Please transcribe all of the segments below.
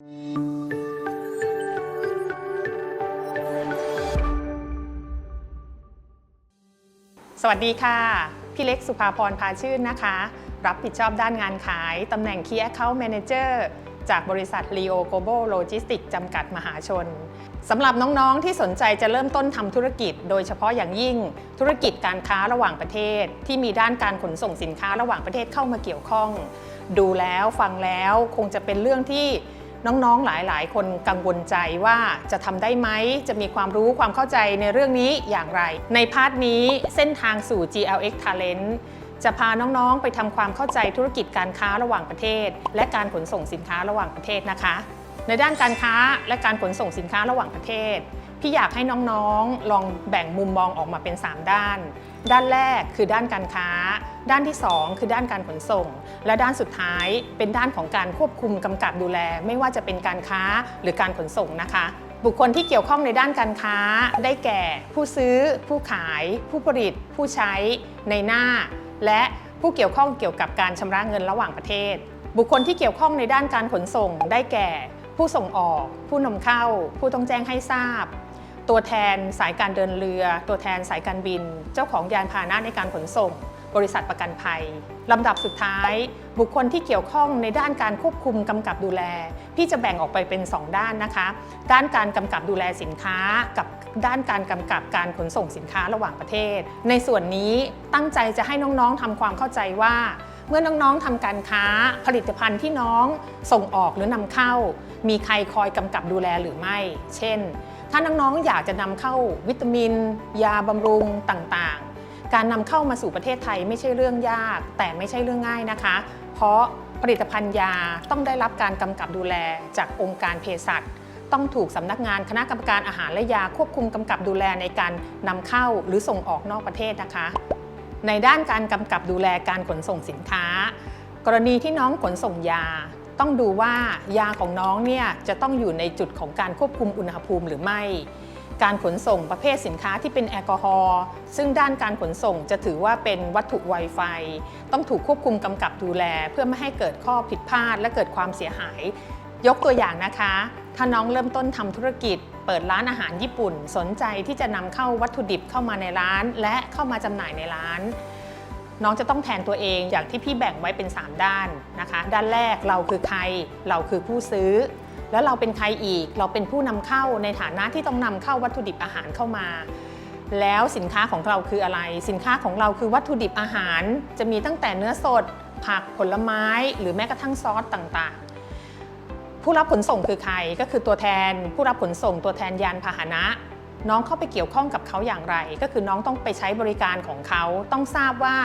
สวัสดีค่ะ พี่เล็กสุภาพรพาชื่นนะคะ รับผิดชอบด้านงานขาย ตำแหน่ง Key Account Manager จากบริษัท Leo Global Logistics จำกัดมหาชนสำหรับน้องๆที่สนใจจะเริ่มต้นทำธุรกิจ โดยเฉพาะอย่างยิ่ง ธุรกิจการค้าระหว่างประเทศ ที่มีด้านการขนส่งสินค้าระหว่างประเทศเข้ามาเกี่ยวข้อง ดูแล้วฟังแล้วคงจะเป็นเรื่องที่ น้องๆหลายๆ คนกังวลใจว่าจะทำได้ไหม จะมีความรู้ความเข้าใจในเรื่องนี้อย่างไร ในพาร์ทนี้เส้นทางสู่ GLX Talent จะพาน้องๆ ไปทำความเข้าใจธุรกิจการค้าระหว่างประเทศ และการขนส่งสินค้าระหว่างประเทศนะคะ ในด้านการค้าและการขนส่งสินค้าระหว่างประเทศ พี่อยากให้น้องๆ ลองแบ่งมุมมองออกมาเป็น 3 ด้าน ด้านแรกคือด้านการค้า ด้านที่ 2 คือด้านการขนส่ง และด้านสุดท้ายเป็นด้านของการควบคุมกำกับดูแล ไม่ว่าจะเป็นการค้าหรือการขนส่งนะคะ บุคคลที่เกี่ยวข้องในด้านการค้า ได้แก่ ผู้ซื้อ ผู้ขาย ผู้ผลิต ผู้ใช้ ในหน้า และผู้เกี่ยวข้องเกี่ยวกับการชำระเงินระหว่างประเทศ บุคคลที่เกี่ยวข้องในด้านการขนส่ง ได้แก่ผู้ส่งออก ผู้นำเข้า ผู้ต้องแจ้งให้ทราบ ตัวแทนสายการเดินเรือ ตัวแทนสายการบิน เจ้าของยานพาหนะในการขนส่ง บริษัทประกันภัยลำดับสุดท้าย บุคคลที่เกี่ยวข้องในด้านการควบคุมกำกับดูแล พี่จะแบ่งออกไปเป็น 2 ด้านนะคะ ด้านการกำกับดูแลสินค้า กับด้านการกำกับการขนส่งสินค้าระหว่างประเทศ ในส่วนนี้ตั้งใจจะให้น้องๆทำความเข้าใจว่าเมื่อน้องๆทำการค้าผลิตภัณฑ์ที่น้องส่งออกหรือนำเข้า มีใครคอยกำกับดูแลหรือไม่ เช่น ถ้าน้องๆอยากจะนำเข้าวิตามิน ยาบำรุงต่างๆ การนำเข้ามาสู่ประเทศไทยไม่ใช่เรื่องยาก แต่ไม่ใช่เรื่องง่ายนะคะ เพราะผลิตภัณฑ์ยาต้องได้รับการกำกับดูแลจากองค์การเภสัชต้องถูกสำนักงานคณะกรรมการอาหารและยาควบคุมกำกับดูแลในการนำเข้าหรือส่งออกนอกประเทศนะคะ ในด้านการกำกับดูแลการขนส่งสินค้า กรณีที่น้องขนส่งยา ต้องดูว่ายาของน้องเนี่ยจะต้องอยู่ในจุดของการควบคุมอุณหภูมิหรือไม่ การขนส่งประเภทสินค้าที่เป็นแอลกอฮอล์ซึ่งด้านการขนส่งจะถือว่าเป็นวัตถุไวไฟ ต้องถูกควบคุมกำกับดูแล เพื่อไม่ให้เกิดข้อผิดพลาด และเกิดความเสียหาย ยกตัวอย่างนะคะ ถ้าน้องเริ่มต้นทำธุรกิจ เปิดร้านอาหารญี่ปุ่น สนใจที่จะนำเข้าวัตถุดิบเข้ามาในร้าน และเข้ามาจำหน่ายในร้าน น้องจะต้องแทนตัวเองอย่างที่พี่แบ่งไว้เป็น 3 ด้านนะคะ ด้านแรกเราคือใคร เราคือผู้ซื้อ แล้วเราเป็นใครอีก เราเป็นผู้นำเข้าในฐานะที่ต้องนำเข้าวัตถุดิบอาหารเข้ามา แล้วสินค้าของเราคืออะไร สินค้าของเราคือวัตถุดิบอาหาร จะมีตั้งแต่เนื้อสด ผักผลไม้ หรือแม้กระทั่งซอสต่างๆ ผู้รับขนส่งคือใคร ก็คือตัวแทน ผู้รับขนส่งตัวแทนยานพาหนะ น้องเข้าไปเกี่ยวข้องกับเขาอย่างไร ก็คือน้องต้องไปใช้บริการของเขา ต้องทราบว่า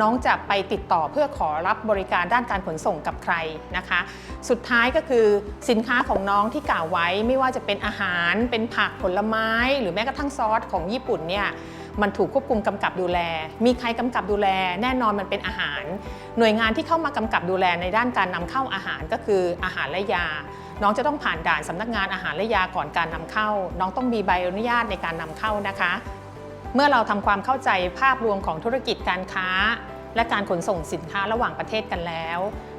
น้องจะไปติดต่อเพื่อขอรับบริการด้านการขนส่งกับใครนะคะ สุดท้ายก็คือสินค้าของน้องที่กล่าวไว้ไม่ว่าจะเป็นอาหาร เป็นผักผลไม้ หรือแม้กระทั่งซอสของญี่ปุ่นเนี่ยมันถูกควบคุมกำกับดูแล มีใครกำกับดูแล แน่นอนมันเป็นอาหาร หน่วยงานที่เข้ามากำกับดูแลในด้านการนำเข้าอาหารก็คืออาหารและยา น้องจะต้องผ่านด่านสำนักงานอาหารและยาก่อนการนำเข้า น้องต้องมีใบอนุญาตในการนำเข้านะคะ เมื่อเราทำความเข้าใจภาพรวมของธุรกิจการค้า และการขนส่งสินค้าระหว่างประเทศกันแล้ว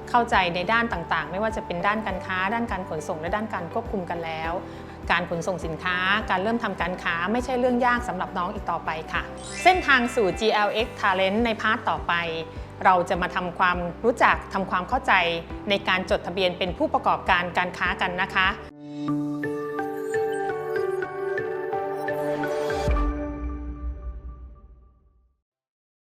เข้าใจในด้านต่างๆ ไม่ว่าจะเป็นด้านการค้า ด้านการขนส่งและด้านการควบคุมกันแล้ว การขนส่งสินค้า การเริ่มทำการค้าไม่ใช่เรื่องยากสำหรับน้องอีกต่อไปค่ะ เส้นทางสู่ GLX Talent ในพาร์ทต่อไป เราจะมาทำความรู้จักทำความเข้าใจในการจดทะเบียนเป็นผู้ประกอบการการค้ากันนะคะ